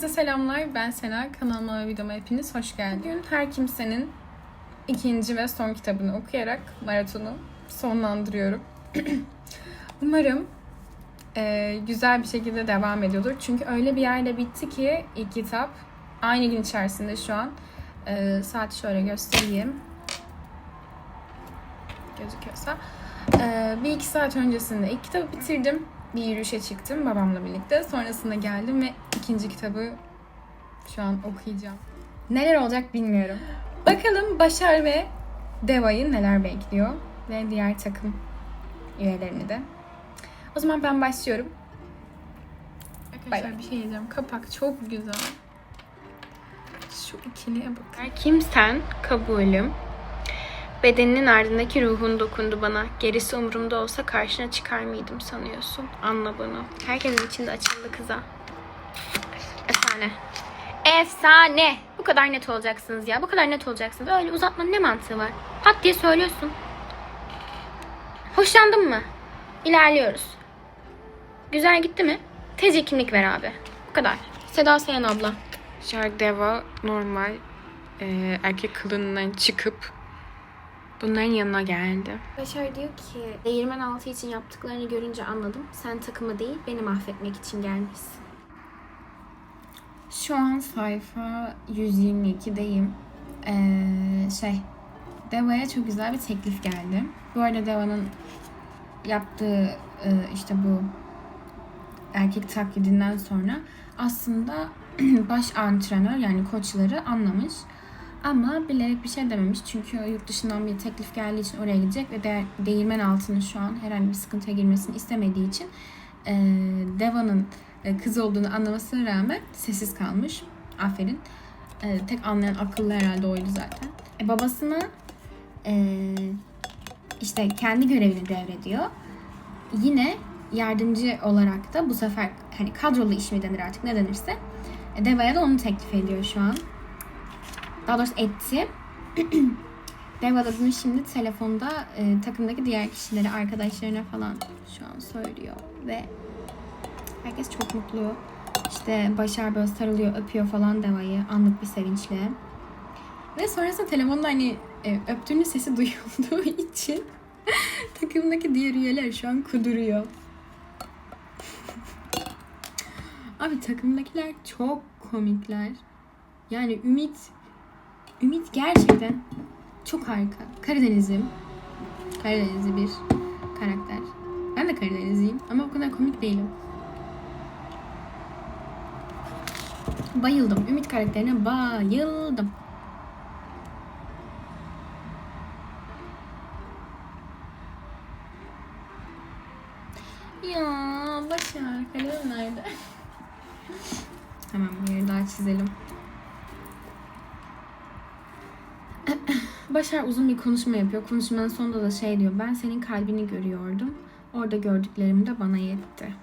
Herkese selamlar. Ben Sena. Kanalıma ve videoma hepiniz hoş geldiniz. Bugün her kimsenin ikinci ve son kitabını okuyarak maratonu sonlandırıyorum. Umarım e, güzel bir şekilde devam ediyordur. Çünkü öyle bir yerde bitti ki ilk kitap aynı gün içerisinde şu an. E, saati şöyle göstereyim. Gözüküyorsa. E, bir iki saat öncesinde ilk kitabı bitirdim. Bir yürüyüşe çıktım babamla birlikte. Sonrasında geldim ve ikinci kitabı şu an okuyacağım. Neler olacak bilmiyorum. Bakalım Başar ve Deva'yı neler bekliyor ve diğer takım üyelerini de. O zaman ben başlıyorum. Arkadaşlar bir şey diyeceğim. Kapak çok güzel. Şu ikiliye bakın. Kimsen kabulüm. Bedeninin ardındaki ruhun dokundu bana. Gerisi umurumda olsa karşına çıkar mıydım sanıyorsun? Anla bunu. Herkesin içinde açıldı kıza. Efsane. Efsane. Bu kadar net olacaksınız ya. Bu kadar net olacaksınız. Öyle uzatmanın ne mantığı var? Pat diye söylüyorsun. Hoşlandın mı? İlerliyoruz. Güzel gitti mi? Tez kimlik ver abi. Bu kadar. Seda Sayan abla. Şardeva normal e, erkek kılığından çıkıp bunların yanına geldi. Başar diyor ki değirmen altı için yaptıklarını görünce anladım. Sen takımı değil beni mahvetmek için gelmişsin. Şu an sayfa 122'deyim. Ee, şey, Deva'ya çok güzel bir teklif geldi. Bu arada Deva'nın yaptığı e, işte bu erkek taklidinden sonra aslında baş antrenör yani koçları anlamış. Ama bilerek bir şey dememiş. Çünkü yurt dışından bir teklif geldiği için oraya gidecek ve de, değirmen altının şu an herhangi bir sıkıntıya girmesini istemediği için e, Deva'nın e, kız olduğunu anlamasına rağmen sessiz kalmış. Aferin. E, tek anlayan akıllı herhalde oydu zaten. E, babasına e, işte kendi görevini devrediyor. Yine yardımcı olarak da bu sefer hani kadrolu iş mi denir artık ne denirse e, Deva'ya da onu teklif ediyor şu an. Daha doğrusu etti. Deva da bunu şimdi telefonda e, takımdaki diğer kişilere, arkadaşlarına falan şu an söylüyor. Ve herkes çok mutlu. İşte Başar böyle sarılıyor, öpüyor falan Deva'yı anlık bir sevinçle. Ve sonrasında telefonda hani e, öptüğünün sesi duyulduğu için takımdaki diğer üyeler şu an kuduruyor. Abi takımdakiler çok komikler. Yani Ümit Ümit gerçekten çok harika. Karadeniz'im. Karadenizli bir karakter. Ben de Karadenizliyim ama o kadar komik değilim. Bayıldım. Ümit karakterine bayıldım. Ya Başar kalemim nerede? Hemen bir daha çizelim. Başar uzun bir konuşma yapıyor. Konuşmanın sonunda da şey diyor. Ben senin kalbini görüyordum. Orada gördüklerim de bana yetti.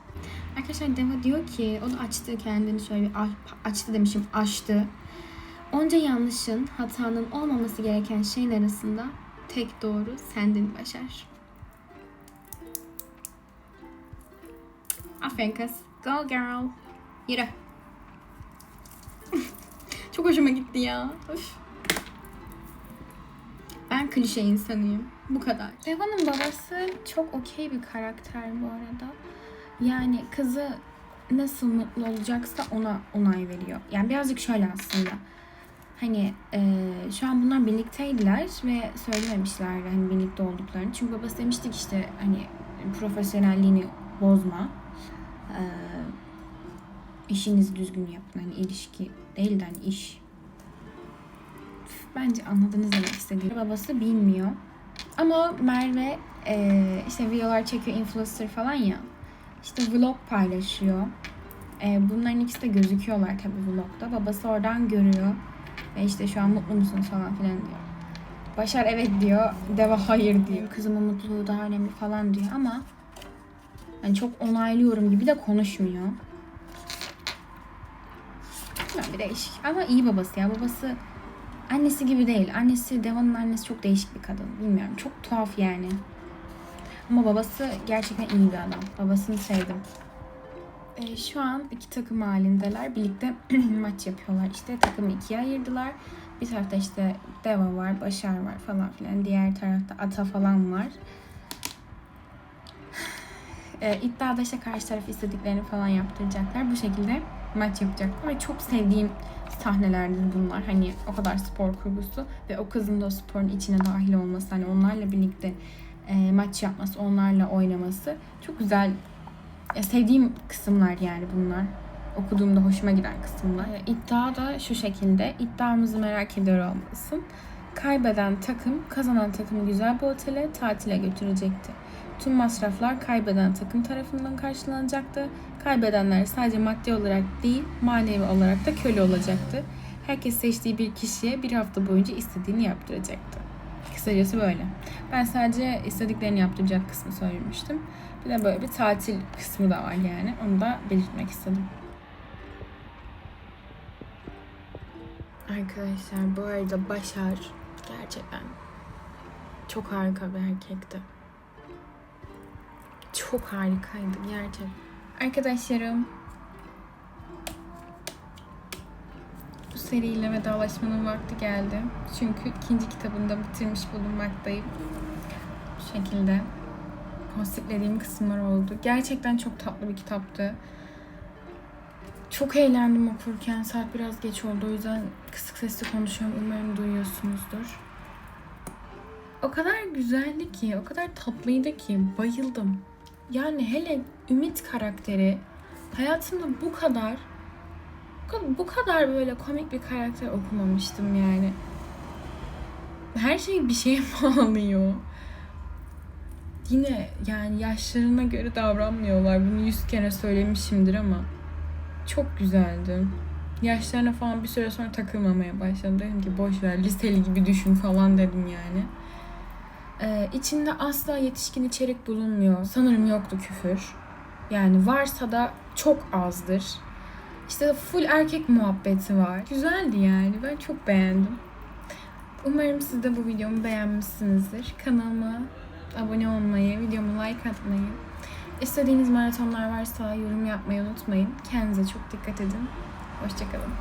Arkadaşlar Deva diyor ki o da açtı kendini şöyle bir a- açtı demişim açtı. Onca yanlışın, hatanın olmaması gereken şeyin arasında tek doğru sendin Başar. Aferin kız. Go girl. Yürü. Çok hoşuma gitti ya. Öf. Ben klişe insanıyım. Bu kadar. Deva'nın babası çok okey bir karakter bu arada. Yani kızı nasıl mutlu olacaksa ona onay veriyor. Yani birazcık şöyle aslında. Hani e, şu an bunlar birlikteydiler ve söylememişlerdi hani birlikte olduklarını. Çünkü babası demiştik işte hani profesyonelliğini bozma. E, işinizi düzgün yapın. Hani ilişki değil de hani iş Bence anladınız demek istediğim. Babası bilmiyor. Ama Merve e, işte videolar çekiyor influencer falan ya. İşte vlog paylaşıyor. E, bunların ikisi de gözüküyorlar tabii vlogda. Babası oradan görüyor. Ve işte şu an mutlu musunuz falan filan diyor. Başar evet diyor. Deva hayır diyor. Kızımın mutluluğu daha önemli falan diyor ama yani çok onaylıyorum gibi de konuşmuyor. Yani bir değişik. Ama iyi babası ya. Babası Annesi gibi değil. Annesi, Deva'nın annesi çok değişik bir kadın. Bilmiyorum. Çok tuhaf yani. Ama babası gerçekten iyi bir adam. Babasını sevdim. Ee, şu an iki takım halindeler. Birlikte maç yapıyorlar. İşte takımı ikiye ayırdılar. Bir tarafta işte Deva var, Başar var falan filan. Diğer tarafta Ata falan var. Ee, iddiada işte karşı taraf istediklerini falan yaptıracaklar. Bu şekilde maç yapacaklar. Ve çok sevdiğim sahnelerdir bunlar. Hani o kadar spor kurgusu ve o kızın da sporun içine dahil olması. Hani onlarla birlikte e, maç yapması, onlarla oynaması çok güzel. Ya sevdiğim kısımlar yani bunlar. Okuduğumda hoşuma giden kısımlar. E, iddia da şu şekilde. İddiamızı merak ediyor olmalısın. Kaybeden takım kazanan takımı güzel bir otele tatile götürecekti. Tüm masraflar kaybeden takım tarafından karşılanacaktı. Kaybedenler sadece maddi olarak değil, manevi olarak da köle olacaktı. Herkes seçtiği bir kişiye bir hafta boyunca istediğini yaptıracaktı. Kısacası böyle. Ben sadece istediklerini yaptıracak kısmı söylemiştim. Bir de böyle bir tatil kısmı da var yani. Onu da belirtmek istedim. Arkadaşlar bu arada Başar gerçekten çok harika bir erkekti. Çok harikaydı gerçekten. Arkadaşlarım bu seriyle vedalaşmanın vakti geldi. Çünkü ikinci kitabını da bitirmiş bulunmaktayım. Bu şekilde konseplediğim kısımlar oldu. Gerçekten çok tatlı bir kitaptı. Çok eğlendim okurken. Saat biraz geç oldu. O yüzden kısık sesle konuşuyorum. Umarım duyuyorsunuzdur. O kadar güzeldi ki, o kadar tatlıydı ki bayıldım. Yani hele Ümit karakteri hayatımda bu kadar bu kadar, böyle komik bir karakter okumamıştım yani. Her şey bir şeye bağlıyor. Yine yani yaşlarına göre davranmıyorlar. Bunu yüz kere söylemişimdir ama çok güzeldi. Yaşlarına falan bir süre sonra takılmamaya başladım. Dedim ki boş ver liseli gibi düşün falan dedim yani. Ee, içinde asla yetişkin içerik bulunmuyor. Sanırım yoktu küfür. Yani varsa da çok azdır. İşte full erkek muhabbeti var. Güzeldi yani. Ben çok beğendim. Umarım siz de bu videomu beğenmişsinizdir. Kanalıma abone olmayı, videomu like atmayı, istediğiniz maratonlar varsa yorum yapmayı unutmayın. Kendinize çok dikkat edin. Hoşçakalın.